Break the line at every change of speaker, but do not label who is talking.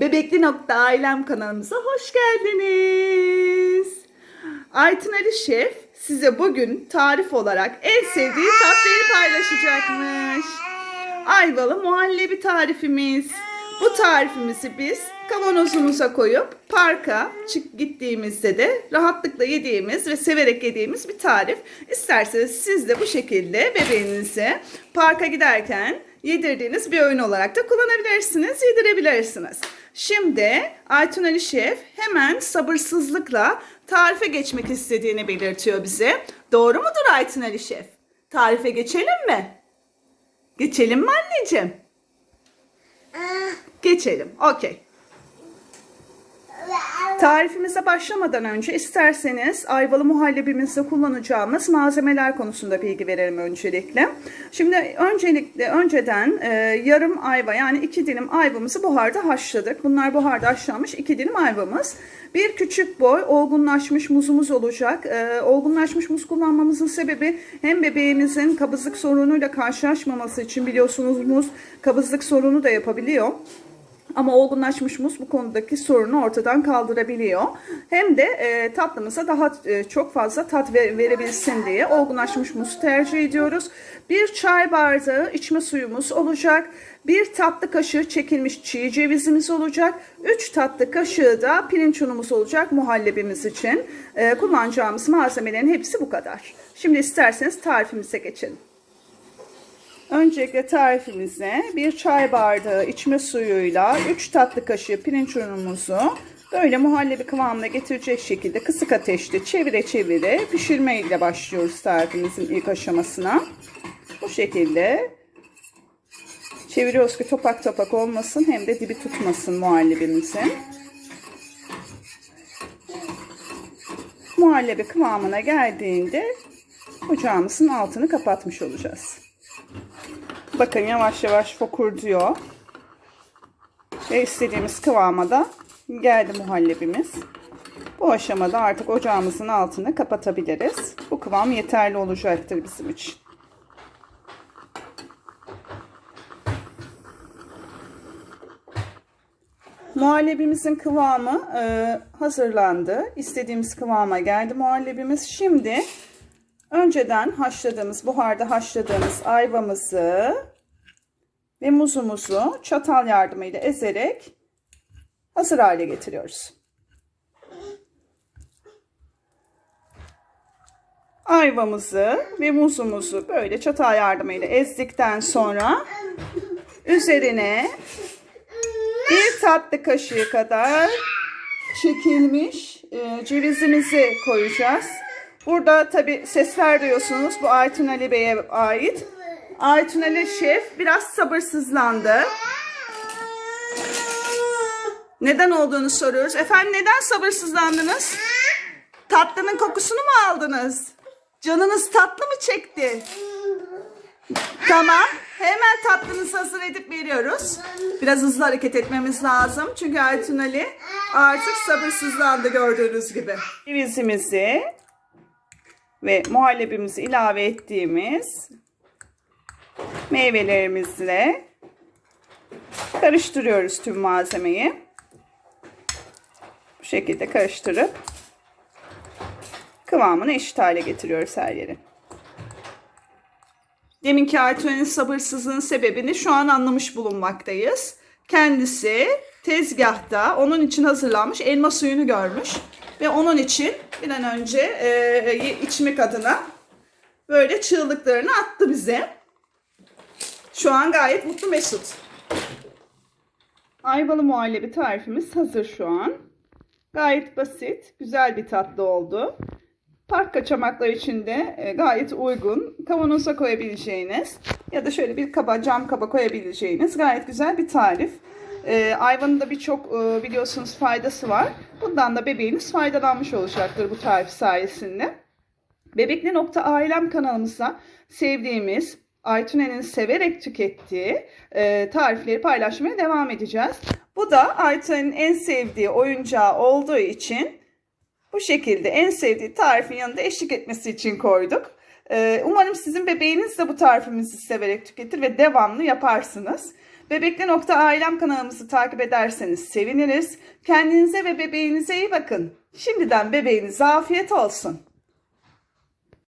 Bebekli Nokta Ailem kanalımıza hoş geldiniz. Aytun Ali Şef size bugün tarif olarak en sevdiği tatlıyı paylaşacakmış. Ayvalı muhallebi tarifimiz. Bu tarifimizi biz kavanozumuza koyup parka çık gittiğimizde de rahatlıkla yediğimiz ve severek yediğimiz bir tarif. İsterseniz siz de bu şekilde bebeğinize parka giderken yedirdiğiniz bir öğün olarak da kullanabilirsiniz, yedirebilirsiniz. Şimdi Aytun Ali Şef hemen sabırsızlıkla tarife geçmek istediğini belirtiyor bize. Doğru mudur Aytun Ali Şef? Tarife geçelim mi? Geçelim mi anneciğim? Geçelim. Okey. Tarifimize başlamadan önce isterseniz ayvalı muhallebimizde kullanacağımız malzemeler konusunda bilgi verelim öncelikle. Şimdi öncelikle önceden e, yarım ayva yani iki dilim ayvamızı buharda haşladık. Bunlar buharda haşlanmış iki dilim ayvamız. Bir küçük boy olgunlaşmış muzumuz olacak. E, olgunlaşmış muz kullanmamızın sebebi hem bebeğimizin kabızlık sorunuyla karşılaşmaması için biliyorsunuz muz kabızlık sorunu da yapabiliyor. Ama olgunlaşmış muz bu konudaki sorunu ortadan kaldırabiliyor. Hem de e, tatlımıza daha e, çok fazla tat ver, verebilsin diye olgunlaşmış muz tercih ediyoruz. Bir çay bardağı içme suyumuz olacak. Bir tatlı kaşığı çekilmiş çiğ cevizimiz olacak. 3 tatlı kaşığı da pirinç unumuz olacak muhallebimiz için. E, kullanacağımız malzemelerin hepsi bu kadar. Şimdi isterseniz tarifimize geçelim. Öncelikle tarifimize bir çay bardağı içme suyuyla 3 tatlı kaşığı pirinç unumuzu böyle muhallebi kıvamına getirecek şekilde kısık ateşte çevire çevire pişirme ile başlıyoruz tarifimizin ilk aşamasına. Bu şekilde çeviriyoruz ki topak topak olmasın hem de dibi tutmasın muhallebimizin. Muhallebi kıvamına geldiğinde ocağımızın altını kapatmış olacağız. Bakın yavaş yavaş fokurduyor. Ve istediğimiz kıvama da geldi muhallebimiz. Bu aşamada artık ocağımızın altını kapatabiliriz. Bu kıvam yeterli olacaktır bizim için. Muhallebimizin kıvamı e, hazırlandı. İstediğimiz kıvama geldi muhallebimiz. Şimdi önceden haşladığımız, buharda haşladığımız ayvamızı ve muzumuzu çatal yardımıyla ezerek hazır hale getiriyoruz. Ayvamızı ve muzumuzu böyle çatal yardımıyla ezdikten sonra üzerine bir tatlı kaşığı kadar çekilmiş e, cevizimizi koyacağız. Burada tabi sesler duyuyorsunuz. Bu Aytun Ali Bey'e ait. Aytun Ali Şef biraz sabırsızlandı. Neden olduğunu soruyoruz. Efendim neden sabırsızlandınız? Tatlının kokusunu mu aldınız? Canınız tatlı mı çekti? Tamam. Hemen tatlınızı hazır edip veriyoruz. Biraz hızlı hareket etmemiz lazım. Çünkü Aytun Ali artık sabırsızlandı gördüğünüz gibi. Cevizimizi ve muhallebimizi ilave ettiğimiz meyvelerimizle karıştırıyoruz tüm malzemeyi. Bu şekilde karıştırıp kıvamını eşit hale getiriyoruz her yeri. Deminki Aytun'un sabırsızlığın sebebini şu an anlamış bulunmaktayız. Kendisi tezgahta onun için hazırlanmış elma suyunu görmüş. Ve onun için bir an önce e, içmek adına böyle çığlıklarını attı bize. Şu an gayet mutlu mesut. Ayvalı muhallebi tarifimiz hazır şu an. Gayet basit, güzel bir tatlı oldu. Park kaçamaklar için de e, gayet uygun. Kavanoza koyabileceğiniz ya da şöyle bir kaba, cam kaba koyabileceğiniz gayet güzel bir tarif. E, ayvanın da birçok e, biliyorsunuz faydası var. Bundan da bebeğiniz faydalanmış olacaktır bu tarif sayesinde. Bebekli Nokta Ailem kanalımıza sevdiğimiz, Aytunen'in severek tükettiği e, tarifleri paylaşmaya devam edeceğiz. Bu da Aytunen'in en sevdiği oyuncağı olduğu için bu şekilde en sevdiği tarifin yanında eşlik etmesi için koyduk. Ee, umarım sizin bebeğiniz de bu tarifimizi severek tüketir ve devamlı yaparsınız. Bebekli nokta ailem kanalımızı takip ederseniz seviniriz. Kendinize ve bebeğinize iyi bakın. Şimdiden bebeğinize afiyet olsun.